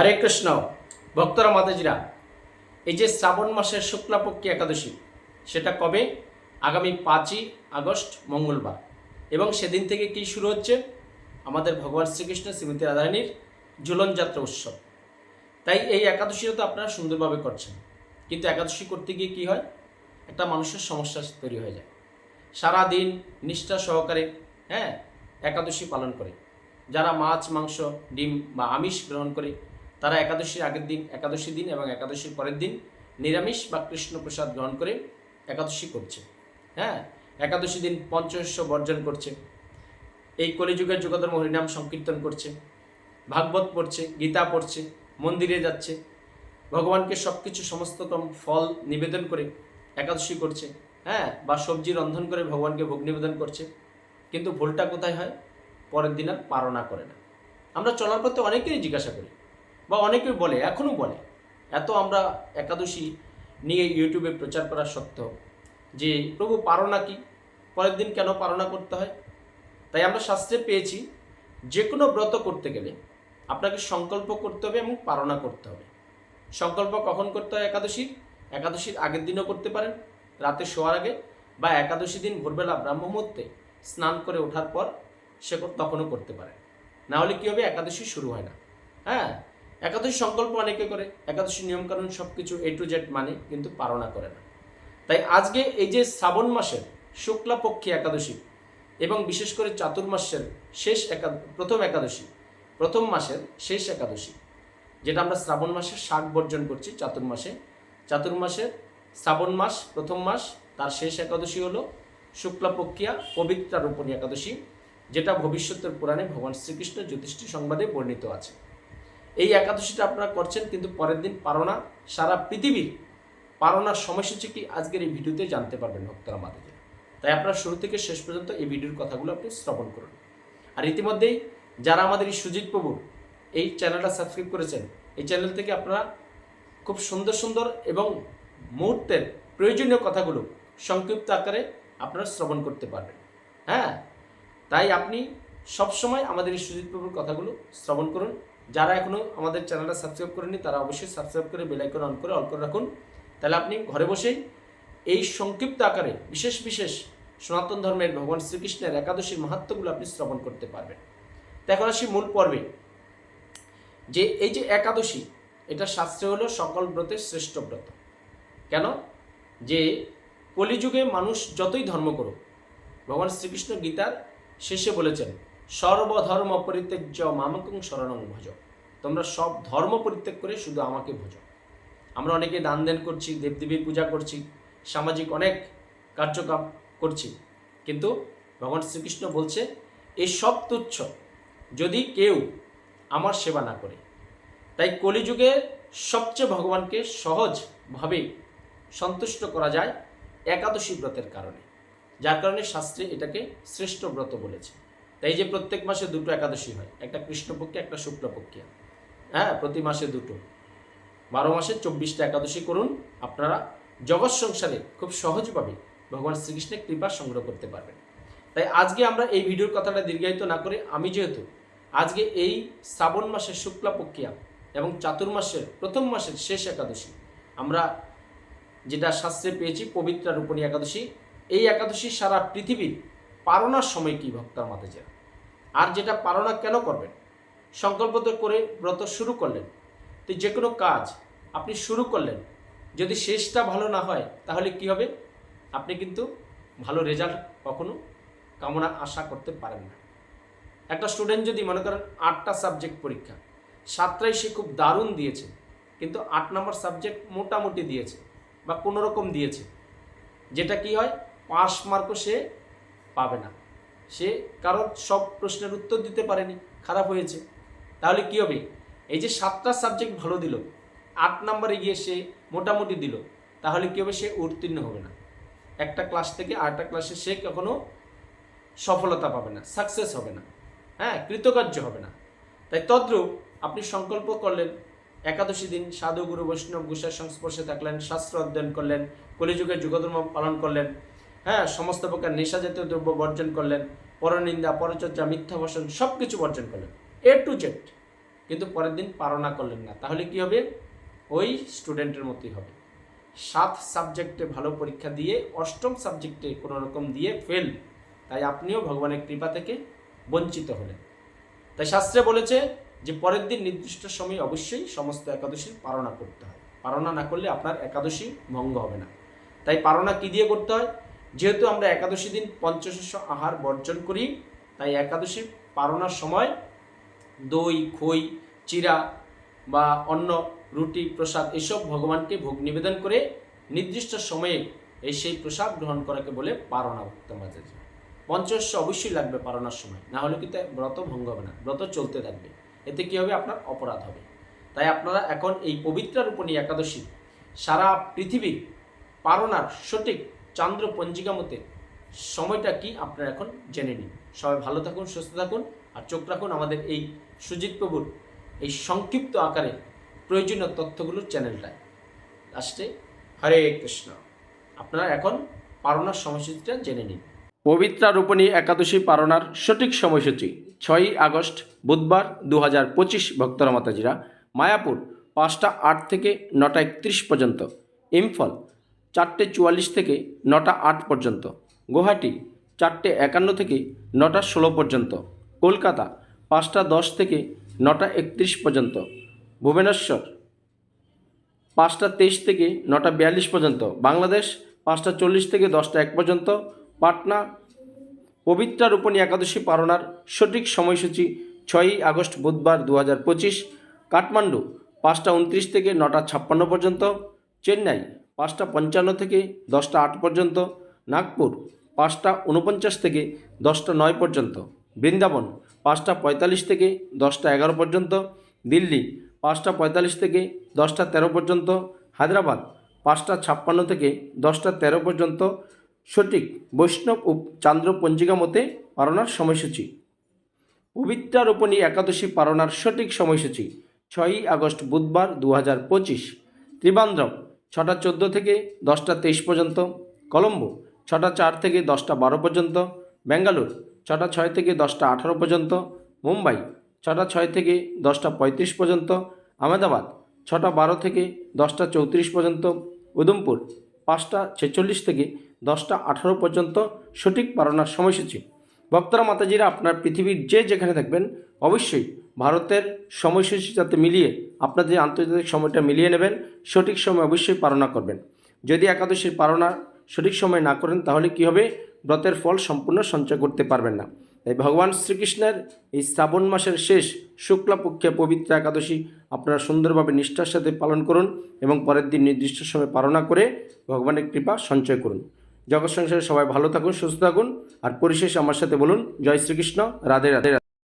হরে কৃষ্ণ, ভক্তরা মাতাজিরা, এই যে শ্রাবণ মাসের শুক্লাপক্ষী একাদশী, সেটা কবে? আগামী পাঁচই আগস্ট, মঙ্গলবার। এবং সেদিন থেকে কি শুরু হচ্ছে? আমাদের ভগবান শ্রীকৃষ্ণ, শ্রীমতী রাধারানীর ঝুলন যাত্রা উৎসব। তাই এই একাদশীটা তো আপনারা সুন্দরভাবে করছেন। কিন্তু একাদশী করতে গিয়ে কি হয়? একটা মানুষের সমস্যা তৈরি হয়ে যায়। সারা দিন নিষ্ঠা সহকারে হ্যাঁ একাদশী পালন করে। যারা মাছ, মাংস, ডিম বা আমিষ গ্রহণ করে তারা একাদশীর আগের দিন, একাদশী দিন এবং একাদশীর পরের দিন নিরামিষ বা কৃষ্ণ প্রসাদ গ্রহণ করে একাদশী করছে। হ্যাঁ একাদশী দিন পঞ্চশস্য বর্জন করছে। এই কলিযুগের যুগধর্ম হরিনাম সংকীর্তন করছে। ভাগবত পড়ছে, গীতা পড়ছে, মন্দিরে যাচ্ছে। ভগবানকে সব কিছু সমস্ত রকম ফল নিবেদন করে একাদশী করছে। হ্যাঁ বা সবজি রন্ধন করে ভগবানকে ভোগ নিবেদন করছে। কিন্তু ভুলটা কোথায় হয়? পরের দিন আর পারণা করে না। আমরা চলার পথে অনেকেই জিজ্ঞাসা করি বা অনেকেই বলে, এখনও বলে, এত আমরা একাদশী নিয়ে ইউটিউবে প্রচার করা সত্ত্বেও যে, প্রভু পারণা কি? পরের দিন কেন পারণা করতে হয়? তাই আমরা শাস্ত্রে পেয়েছি যে কোনো ব্রত করতে গেলে আপনাকে সংকল্প করতে হবে এবং পারণা করতে হবে। সংকল্প কখন করতে হয় একাদশীর? একাদশীর আগের দিনও করতে পারেন, রাতে শোয়ার আগে বা একাদশী দিন ভোরবেলা ব্রাহ্মমূর্তে স্নান করে ওঠার পর সে তখনও করতে পারে না হলে কী হবে? একাদশী শুরু হয় না। হ্যাঁ? একাদশী সংকল্প অনেকে করে? একাদশী নিয়মকানুন সব কিছু এ টু জেড মানে কিন্তু পারণা করে না। তাই আজকে এই যে শ্রাবণ মাসের শুক্লাপক্ষী একাদশী এবং বিশেষ করে চাতুর্মাসের শেষ একা, প্রথম একাদশী, প্রথম মাসের শেষ একাদশী, যেটা আমরা শ্রাবণ মাসে শাক বর্জন করছি চাতুর্মাসে, চাতুর্মাসের শ্রাবণ মাস, প্রথম মাস, তার শেষ একাদশী হলো শুক্লাপক্ষিয়া পবিত্রা রূপণী একাদশী, যেটা ভবিষ্যতের পুরাণে ভগবান শ্রীকৃষ্ণ জ্যোতিষ্ঠী সংবাদে বর্ণিত আছে। এই একাদশীটা আপনারা করছেন, কিন্তু পরের দিন পারণা সারা পৃথিবীর পারণার সময়সূচি কি আজকের এই ভিডিওতে জানতে পারবেন ভক্তরা মাতাজিরা তাই আপনারা শুরু থেকে শেষ পর্যন্ত এই ভিডিওর কথাগুলো আপনি শ্রবণ করুন। আর ইতিমধ্যেই যারা আমাদের এই সুজিত প্রভু এই চ্যানেলটা সাবস্ক্রাইব করেছেন, এই চ্যানেল থেকে আপনারা খুব সুন্দর সুন্দর এবং মুহূর্তের প্রয়োজনীয় কথাগুলো সংক্ষিপ্ত আকারে আপনারা শ্রবণ করতে পারবেন। হ্যাঁ? তাই আপনি সবসময় আমাদের এই সুজিত প্রভুর কথাগুলো শ্রবণ করুন। যারা এখনও আমাদের চ্যানেলটা সাবস্ক্রাইব করেনি তারা অবশ্যই সাবস্ক্রাইব করে বেলাইকন অন করে অল করে রাখুন। তাহলে আপনি ঘরে বসেই এই সংক্ষিপ্ত আকারে বিশেষ বিশেষ সনাতন ধর্মের ভগবান শ্রীকৃষ্ণের একাদশীর মাহাত্মগুলো আপনি শ্রবণ করতে পারবেন। তো এখন আসি মূল পর্বে। যে এই যে একাদশী, এটা শাস্ত্রে হলো সকল ব্রতের শ্রেষ্ঠ ব্রত। কেন? যে কলিযুগে মানুষ যতই ধর্ম করুক, ভগবান শ্রীকৃষ্ণ গীতার শেষে বলেছেন সর্বধর্ম পরিত্যাজ্য মামকং শরণং ভজ। তোমরা সব ধর্ম পরিত্যাগ করে শুধু আমাকে ভোজ। আমরা অনেকে দান দেন করছি, দেবদেবীর পূজা করছি, সামাজিক অনেক কার্যক্রম করছি। কিন্তু ভগবান শ্রীকৃষ্ণ বলছে এই সব তুচ্ছ, যদি কেউ আমার সেবা না করে। তাই কলিযুগে সবচেয়ে ভগবানকে সহজভাবে সন্তুষ্ট করা যায় একাদশী ব্রতের কারণে। যার কারণে শাস্ত্রে এটাকে শ্রেষ্ঠ ব্রত বলেছে। তাই যে প্রত্যেক মাসে দুটো একাদশী হয়, একটা কৃষ্ণপক্ষে, একটা শুক্লপক্ষে। হ্যাঁ প্রতি মাসে দুটো। বারো মাসে চব্বিশটা একাদশী করুন, আপনারা জগৎ সংসারে খুব সহজভাবে ভগবান শ্রীকৃষ্ণের কৃপা সংগ্রহ করতে পারবেন। তাই আজকে আমরা এই ভিডিওর কথাটা দীর্ঘায়িত না করে, আমি যেহেতু আজকে এই শ্রাবণ মাসের শুক্লাপক্ষিয়া এবং চাতুর্মাসের প্রথম মাসের শেষ একাদশী, আমরা যেটা শাস্ত্রে পেয়েছি, পবিত্রা রূপণী একাদশী, এই একাদশী সারা পৃথিবীর পারণার সময় কি ভক্তার মাতাজেরা আর যেটা পারণা কেন করবেন? সংকল্প তো করে ব্রত শুরু করলেন। তো যে কোনো কাজ আপনি শুরু করলেন। যদি শেষটা ভালো না হয়, তাহলে কি হবে? আপনি কিন্তু ভালো রেজাল্ট কখনো কামনা আশা করতে পারেন না। একটা স্টুডেন্ট যদি মনে করেন আটটা সাবজেক্ট পরীক্ষা সাতটাই সে খুব দারুণ দিয়েছে, কিন্তু আট নম্বর সাবজেক্ট মোটামুটি দিয়েছে বা কোনো রকম দিয়েছে। যেটা কি হয়? পাস মার্কও সে পাবে না। সে কারণ সব প্রশ্নের উত্তর দিতে পারেনি, খারাপ হয়েছে। তাহলে কি হবে? এই যে সাতটা সাবজেক্ট ভালো দিল, আট নম্বরে গিয়ে সে মোটামুটি দিল, তাহলে কি হবে? সে উত্তীর্ণ হবে না। একটা ক্লাস থেকে আরেকটা ক্লাসে সে কখনো সফলতা পাবে না সাকসেস হবে না। হ্যাঁ কৃতকার্য হবে না। তাই তদ্রূপ আপনি সংকল্প করলেন, একাদশী দিন সাধু, গুরু, বৈষ্ণব গোসার সংস্পর্শে থাকলেন, শাস্ত্র অধ্যয়ন করলেন, কলিযুগের যুগধর্ম পালন করলেন হ্যাঁ সমস্ত প্রকার নেশা জাতীয় দ্রব্য বর্জন করলেন, পরনিন্দা, পরচর্চা, মিথ্যা ভাষণ সব কিছু বর্জন করলেন। এ টু জেড কিন্তু পরের দিন পারনা করলেন না। তাহলে কি হবে? ওই স্টুডেন্টের মতোই হবে। সাত সাবজেক্টে ভালো পরীক্ষা দিয়ে, অষ্টম সাবজেক্টে কোনো রকম দিয়ে ফেল তাই আপনিও ভগবানের কৃপা থেকে বঞ্চিত হলেন। তাই শাস্ত্রে বলেছে যে, পরের দিন নির্দিষ্ট সময়ে অবশ্যই সমস্ত একাদশীর পালনা করতে হয়। পালনা না করলে আপনার একাদশী ভঙ্গ হবে না। তাই পালনা কি দিয়ে করতে হয়? যেহেতু আমরা একাদশী দিন পঞ্চশস্য আহার বর্জন করি, তাই একাদশী পালনার সময় দই, খই, চিরা বা অন্ন, রুটি, প্রসাদ এসব ভগবানকে ভোগ নিবেদন করে নির্দিষ্ট সময়ে এই সেই প্রসাদ গ্রহণ করাকে বলে পারণা উত্তম মাঝে পঞ্চশস্য অবশ্যই লাগবে পারণার সময়, না হলে কিন্তু ব্রত ভঙ্গ হবে না, ব্রত চলতে থাকবে। এতে কি হবে? আপনার অপরাধ হবে। তাই আপনারা এখন এই পবিত্র রূপণী একাদশী সারা পৃথিবীর পারণার সঠিক চান্দ্র পঞ্জিকা মতে সময়টা কি? আপনারা এখন জেনে নিন। সবাই ভালো থাকুন, সুস্থ থাকুন আর চোখ রাখুন আমাদের এই সুজিত প্রভুর এই সংক্ষিপ্ত আকারে প্রয়োজনীয় তথ্যগুলোর চ্যানেলটায়। লাস্টে হরে কৃষ্ণ। আপনারা এখন পারণার সময়সূচিটা জেনে নিন। পবিত্রা রূপণী একাদশী পারণার সঠিক সময়সূচি ছয়ই আগস্ট বুধবার দু হাজার পঁচিশ ভক্তরা মাতাজিরা মায়াপুর পাঁচটা আট থেকে নটা একত্রিশ পর্যন্ত। ইম্ফল চারটে চুয়াল্লিশ থেকে নটা আট পর্যন্ত। গুয়াহাটি চারটে একান্ন থেকে নটা ষোলো পর্যন্ত। কলকাতা পাঁচটা দশ থেকে নটা একত্রিশ পর্যন্ত। ভুবনেশ্বর পাঁচটা তেইশ থেকে নটা বিয়াল্লিশ পর্যন্ত। বাংলাদেশ পাঁচটা চল্লিশ থেকে দশটা এক পর্যন্ত। পাটনা পবিত্রা রূপণী একাদশী পালনার সঠিক সময়সূচি ছয়ই আগস্ট বুধবার দু হাজার পঁচিশ। কাঠমান্ডু পাঁচটা উনত্রিশ থেকে নটা ছাপ্পান্ন পর্যন্ত। চেন্নাই পাঁচটা পঞ্চান্ন থেকে দশটা আট পর্যন্ত, নাগপুর পাঁচটা উনপঞ্চাশ থেকে দশটা নয় পর্যন্ত, বৃন্দাবন পাঁচটা পঁয়তাল্লিশ থেকে দশটা এগারো পর্যন্ত, দিল্লি পাঁচটা পঁয়তাল্লিশ থেকে দশটা তেরো পর্যন্ত, হায়দ্রাবাদ পাঁচটা ছাপ্পান্ন থেকে দশটা তেরো পর্যন্ত, সঠিক বৈষ্ণব ও চান্দ্র পঞ্জিকা মতে পালনার সময়সূচি। পবিত্রা রোপণী একাদশী পালনার সঠিক সময়সূচি, ছয়ই আগস্ট বুধবার দু হাজার পঁচিশ। ত্রিবান্দ্রম ছটা চোদ্দ থেকে দশটা তেইশ পর্যন্ত। কলম্বো, ছটা চার থেকে দশটা বারো পর্যন্ত। ব্যাঙ্গালোর, ছটা ছয় থেকে দশটা আঠারো পর্যন্ত। মুম্বাই, ছটা ছয় থেকে দশটা পঁয়ত্রিশ পর্যন্ত। আহমেদাবাদ, ছটা বারো থেকে দশটা চৌত্রিশ পর্যন্ত। উদমপুর পাঁচটা ছেচল্লিশ থেকে দশটা আঠারো পর্যন্ত। সঠিক পালনার সময়সূচি। বক্তারা মাতাজিরা আপনার পৃথিবীর যে যেখানে থাকবেন, অবশ্যই ভারতের সময়সূচি যাতে মিলিয়ে আপনাদের আন্তর্জাতিক সময়টা মিলিয়ে নেবেন, সঠিক সময় অবশ্যই পালনা করবেন। যদি একাদশীর পালনা সঠিক সময় না করেন, তাহলে কি হবে? ব্রতের ফল সম্পূর্ণ সঞ্চয় করতে পারবেন না। তাই ভগবান শ্রীকৃষ্ণের এই শ্রাবণ মাসের শেষ শুক্লাপক্ষে পবিত্র একাদশী আপনারা সুন্দরভাবে নিষ্ঠার সাথে পালন করুন এবং পরের দিন নির্দিষ্ট সময় পালনা করে ভগবানের কৃপা সঞ্চয় করুন। জগৎ সংসারে সবাই ভালো থাকুন, সুস্থ থাকুন। আর পরিশেষে আমার সাথে বলুন, জয় শ্রীকৃষ্ণ রাধে রাধে রাধে।